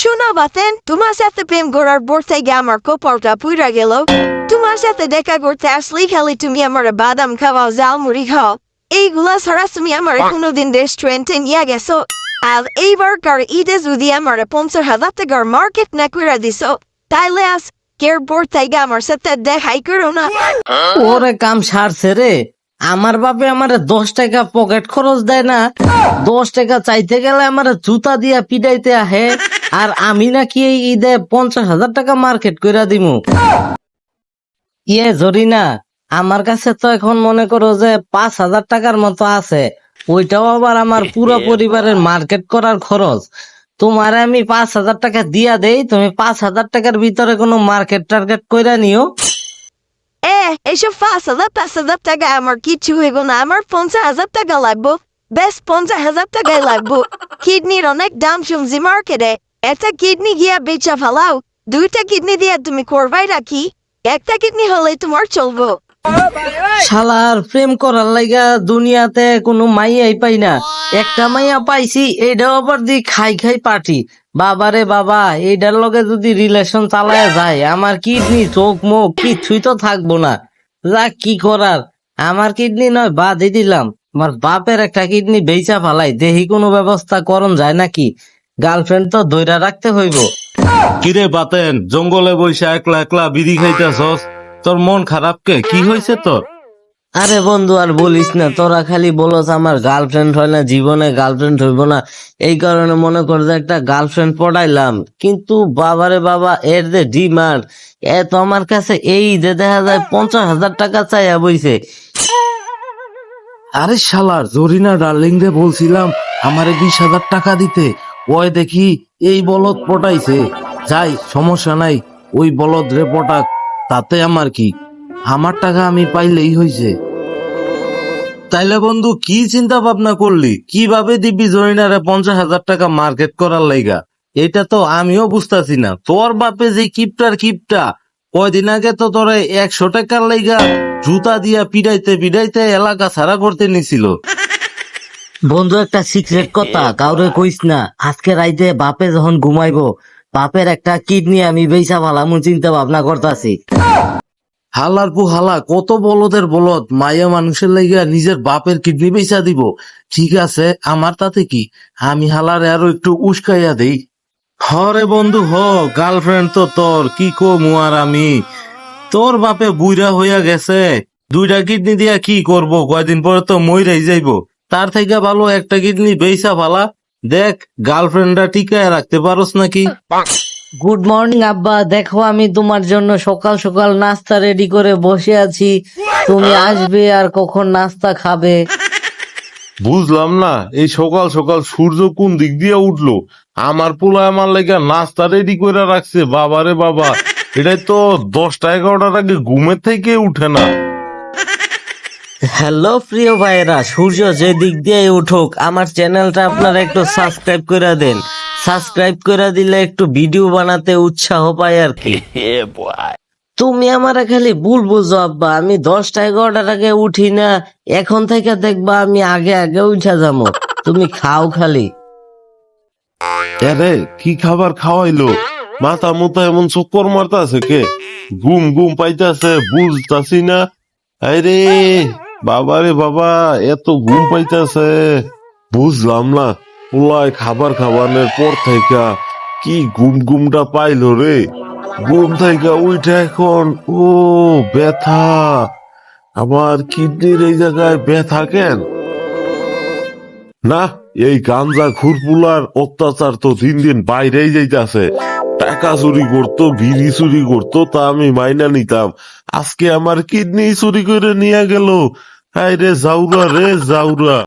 শোনো বাতেন তোমার সাথে প্রেম করার পর থেকে আমার কপালটা পুরা গেল। তোমার সাথে দেখা করতে আসলেই খালি তুমি আমার বাদাম খাওয়াও জালমুড়ি খাও। এইগুলা ছাড়া তুমি আমার কোনোদিন রেস্টুরেন্টে নিয়ে গেছো। আর এইবার কার ঈদে যদি আমার পঞ্চাশ হাজার টাকার মার্কেট না করে দিছো তাইলে আজ কের পর থেকে আমার সাথে দেখাই করো না। ওরে কাম সারছে রে। আমার বাপে আমারে দশ টাকা পকেট খরচ দেয় না। দশ টাকা চাইতে গেলে আমার জুতা দিয়া পিটাইতে আহে। আর আমি নাকি এই ঈদে পঞ্চাশ হাজার টাকা মার্কেট কইরা দিমু। ইয়ে জরিনা আমার কাছে তো এখন মনে করো যে পাঁচ হাজার টাকার মতো আছে। ওইটাও আবার আমার পুরো পরিবারের মার্কেট করার খরচ। তোমার আমি পাঁচ হাজার টাকা দিয়া দেই তুমি পাঁচ হাজার টাকার ভিতরে কোনো মার্কেট টার্গেট কইরা নিও। এ এইসব পাঁচ হাজার পাঁচ হাজার টাকা আমার কিচ্ছু হইব না আমার পঞ্চাশ হাজার টাকা লাগবো। বেশ পঞ্চাশ হাজার টাকাই লাগবো। কিডনির অনেক দাম শুনছি মার্কেটে। একটা কিডনি গিয়া বেচা ফালাও দুইটা কিডনি দিয়া তুমি করবাই রাখি একটা কিডনি হলে তোমার চলবো শালার প্রেম করার লাইগা দুনিয়াতে কোনো মাইয়াই পাই না। একটা মাইয়া পাইছি এইটাও আবার দি খাই খাই পার্টি বাবারে বাবা এইটার লগে যদি রিলেশন চালায় যায়, আমার কিডনি চোখ, মুখ কিছুই তো থাকব না। যা কি করার, আমার কিডনি নয়, বাদই দিলাম। আমার বাপের একটা কিডনি বেচা ফালাই, দেহি কোনো ব্যবস্থা করন যায় নাকি? গার্লফ্রেন্ড তো ধৈরা রাখতে হইব। কিরে বাতেন জঙ্গলে বইসা একলা একলা বিড়ি খাইতেছস? তোর মন খারাপ কে? কি হয়েছে তোর? আরে বন্ধু আর বলিস না তোরা খালি বলস আমার গার্লফ্রেন্ড হয় না জীবনে গার্লফ্রেন্ড হইব না। এই কারণে মনে কর যে একটা গার্লফ্রেন্ড পড়াইলাম। কিন্তু বাবারে বাবা এর যে ডিমান্ড এ তো আমার কাছে এই যে দেখা যায় পঞ্চাশ হাজার টাকা চাইয়া বইছে। আরে শালার জরিনা ডার্লিং রে বলছিলাম আমারে বিশ হাজার টাকা দিতে। ওই দেখি এই বলদ পটাইছে। যাই, সমস্যা নাই, ওই বলদ রে পটাক, তাতে আমার কি? আমার টাকা আমি পাইলেই হইছে। তাইলে বন্ধু, কি চিন্তা ভাবনা করলি? কীভাবে দিবি জরিনারে পঞ্চাশ হাজার টাকা মার্কেট করার লাইগা? এটা তো আমিও বুঝতাছি না। তোর বাপে যে কিপটার কিপটা, কয়দিন আগে তো তোরে একশো টাকার লাইগা জুতা দিয়া পিড়াইতে পিড়াইতে এলাকা ছাড়া করতে নিছিল। বন্ধু, একটা সিক্রেট কথা, কাউরে কইস না। আজকে রাইতে বাপে যখন ঘুমাইবো, বাপের একটা কিডনি আমি বেচা ভালামু চিন্তা ভাবনা করতাছি। হালার পু হালা, কত বলদের বলদ মায়া মানুষের লাইগা নিজের বাপের কিডনি বেচা দিব। ঠিক আছে, আমার তাতে কি? আমি হালারে আরও একটু উস্কাইয়া দেই। হরে বন্ধু, হ গার্লফ্রেন্ড তো তোর, কি কমু আর আমি? তোর বাপে বুইরা হইয়া গেছে, দুইটা কিডনি দিয়া কি করব? কয়দিন পরে তো মইরাই যাইব। তার থেকে ভালো একটা কিডনি বেচা ভালা। দেখ গার্লফ্রেন্ডরা টিকায় রাখতে পারোস নাকি? গুড মর্নিং আব্বা। দেখো আমি তোমার জন্য সকাল সকাল নাস্তা রেডি করে বসে আছি। তুমি আসবে আর কখন নাস্তা খাবে? বুঝলাম না এই সকাল সকাল সূর্য কোন দিক দিয়ে উঠল? আমার পোলা আমার লেগে নাস্তা রেডি করে রাখছে বাবারে বাবা। এটাই তো দশটা এগারোটার আগে ঘুমের থেকে উঠে না। হ্যালো প্রিয় ভাইরা সূর্য যে দিক দিয়ে উঠুক, আমার চ্যানেলটা আপনারা একটু সাবস্ক্রাইব করে দেন। সাবস্ক্রাইব করে দিলে একটু ভিডিও বানাতে উৎসাহ পাই আর কি। তুমি আমার খালি ভুল বুঝো, আব্বা। আমি দশটা এগারোটার আগে উঠি না, এখন থেকে দেখবা আমি আগে আগে উঠা যাব। তুমি খাও খালি। কি খাবার খাওয়াইলো? মাথা মুথা এমন চক্কর মারতাছে কে? ঘুম ঘুম পাইতাছে, বুঝতাছি না। আরে বাবারে বাবা, এত ঘুম পাইতাছে। বুঝলাম না পোলায় খাবার খাবারের পর থেকে কি ঘুম ঘুমটা পাইলো রে। ঘুম থেকে উঠে এখন, ও ব্যথা। আমার কিডনির এই জায়গায় ব্যথা কেন? না, এই গাঞ্জা খুরপুলার অত্যাচার তো দিন দিন বাইরেই যাইতাছে। টাকা চুরি করতো, বিড়ি চুরি করতো, তা আমি মাইনা নিতাম। আজকে আমার কিডনি চুরি করে নিয়ে গেল। হাই রে জাউরা রে জাউরা।